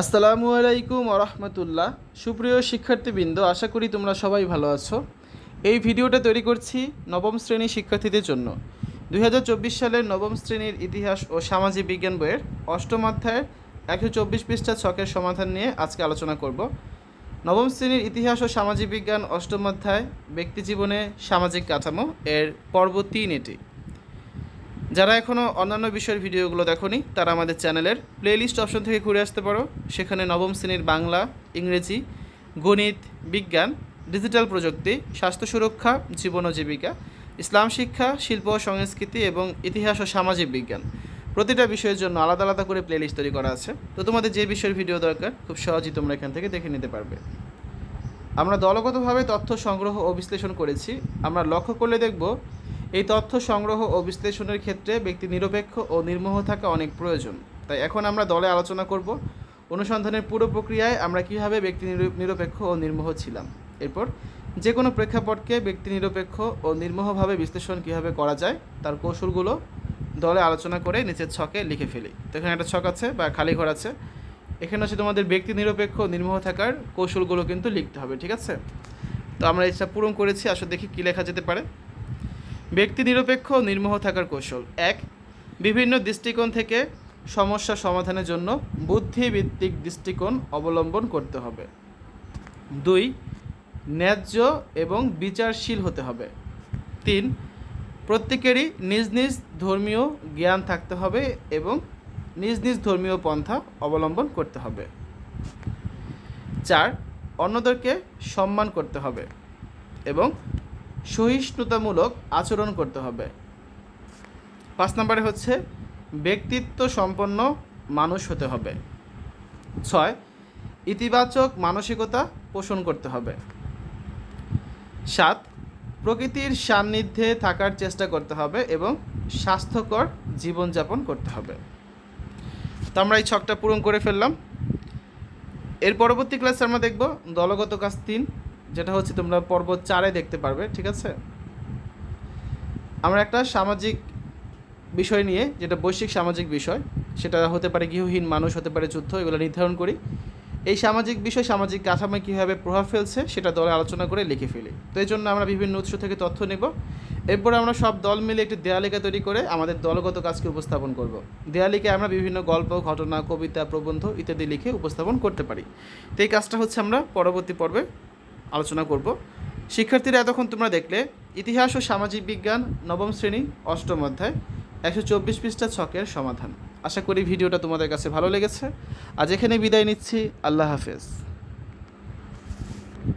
আসসালামু আলাইকুম আরহামতুল্লাহ সুপ্রিয় শিক্ষার্থীবৃন্দ, আশা করি তোমরা সবাই ভালো আছো। এই ভিডিওটা তৈরি করছি নবম শ্রেণির শিক্ষার্থীদের জন্য। দু হাজার চব্বিশ সালের নবম শ্রেণির ইতিহাস ও সামাজিক বিজ্ঞান বইয়ের অষ্টম অধ্যায়ের একশো চব্বিশ পৃষ্ঠা ছকের সমাধান নিয়ে আজকে আলোচনা করব। নবম শ্রেণির ইতিহাস ও সামাজিক বিজ্ঞান অষ্টম অধ্যায় ব্যক্তিজীবনে সামাজিক কাঠামো এর পর্ব তিন এটি। যারা এখনও অন্যান্য বিষয়ের ভিডিওগুলো দেখোনি, তারা আমাদের চ্যানেলের প্লেলিস্ট অপশন থেকে ঘুরে আসতে পারো। সেখানে নবম শ্রেণির বাংলা, ইংরেজি, গণিত, বিজ্ঞান ডিজিটাল প্রযুক্তি, স্বাস্থ্য সুরক্ষা, জীবন ও জীবিকা, ইসলাম শিক্ষা, শিল্প ও সংস্কৃতি এবং ইতিহাস ও সামাজিক বিজ্ঞান। প্রতিটা বিষয়ের জন্য আলাদা আলাদা করে প্লেলিস্ট তৈরি করা আছে। তো তোমাদের যে বিষয়ের ভিডিও দরকার, খুব সহজেই তোমরা এখান থেকে দেখে নিতে পারবে। আমরা দলগতভাবে তথ্য সংগ্রহ ও বিশ্লেষণ করেছি। আমরা লক্ষ্য করলে দেখব এই তথ্য সংগ্রহ ও বিশ্লেষণের ক্ষেত্রে ব্যক্তি নিরপেক্ষ ও নির্মোহ থাকা অনেক প্রয়োজন। তাই এখন আমরা দলে আলোচনা করব। অনুসন্ধানের পুরো প্রক্রিয়ায় আমরা কীভাবে ব্যক্তি নিরপেক্ষ ও নির্মোহ ছিলাম। এরপর যে কোনো প্রেক্ষাপটকে ব্যক্তি নিরপেক্ষ ও নির্মোহভাবে বিশ্লেষণ কীভাবে করা যায়, তার কৌশলগুলো দলে আলোচনা করে নিচের ছকে লিখে ফেলি। তো এখানে একটা ছক আছে বা খালি ঘর আছে। এখানে হচ্ছে তোমাদের ব্যক্তি নিরপেক্ষ নির্মোহ থাকার কৌশলগুলো কিন্তু লিখতে হবে, ঠিক আছে? তো আমরা এটা পূরণ করেছি। আসলে দেখি কী লেখা যেতে পারে। ব্যক্তি নিরপেক্ষ নির্মোহ থাকার কৌশল। এক, বিভিন্ন দৃষ্টিকোণ থেকে সমস্যা সমাধানের জন্য বুদ্ধিভিত্তিক দৃষ্টিকোণ অবলম্বন করতে হবে। দুই, ন্যায্য এবং বিচারশীল হতে হবে। তিন, প্রত্যেকেরই নিজ নিজ ধর্মীয় জ্ঞান থাকতে হবে এবং নিজ নিজ ধর্মীয় পন্থা অবলম্বন করতে হবে। চার, অন্যদেরকে সম্মান করতে হবে এবং সহিষ্ণুতামূলক আচরণ করতে হবে। পাঁচ নম্বরে হচ্ছে ব্যক্তিত্ব সম্পন্ন মানুষ হতে হবে। ছয়, ইতিবাচক মানসিকতা পোষণ করতে হবে। সাত, প্রকৃতির সান্নিধ্যে থাকার চেষ্টা করতে হবে এবং স্বাস্থ্যকর জীবনযাপন করতে হবে। তো আমরা এই ছকটা পূরণ করে ফেললাম। এর পরবর্তী ক্লাসে আমরা দেখব দলগত কাজ তিন যেটা হচ্ছে তোমরা পর্ব চারে দেখতে পারবে, ঠিক আছে? আমরা একটা সামাজিক বিষয় নিয়ে, যেটা বৈশ্বিক সামাজিক বিষয়, সেটা হতে পারে গৃহহীন মানুষ, হতে পারে যুদ্ধ, এগুলো নির্ধারণ করি। এই সামাজিক বিষয়, সামাজিক কাঠামোয় কীভাবে প্রভাব ফেলছে, সেটা দলে আলোচনা করে লিখে ফেলি। তো এই জন্য আমরা বিভিন্ন উৎস থেকে তথ্য নেব। এরপর আমরা সব দল মিলে একটি দেয়ালিকা তৈরি করে আমাদের দলগত কাজকে উপস্থাপন করব। দেয়ালিকায় আমরা বিভিন্ন গল্প, ঘটনা, কবিতা, প্রবন্ধ ইত্যাদি লিখে উপস্থাপন করতে পারি। তো এই কাজটা হচ্ছে আমরা পরবর্তী পর্বে আলোচনা করব। শিক্ষার্থীরা এতক্ষণ তোমরা দেখলে, ইতিহাস ও সামাজিক বিজ্ঞান নবম শ্রেণি, অষ্টম অধ্যায়, একশো চব্বিশ পৃষ্ঠা ছকের সমাধান। আশা করি ভিডিওটা তোমাদের কাছে ভালো লেগেছে। আজ এখানে বিদায় নিচ্ছি। আল্লাহ হাফেজ।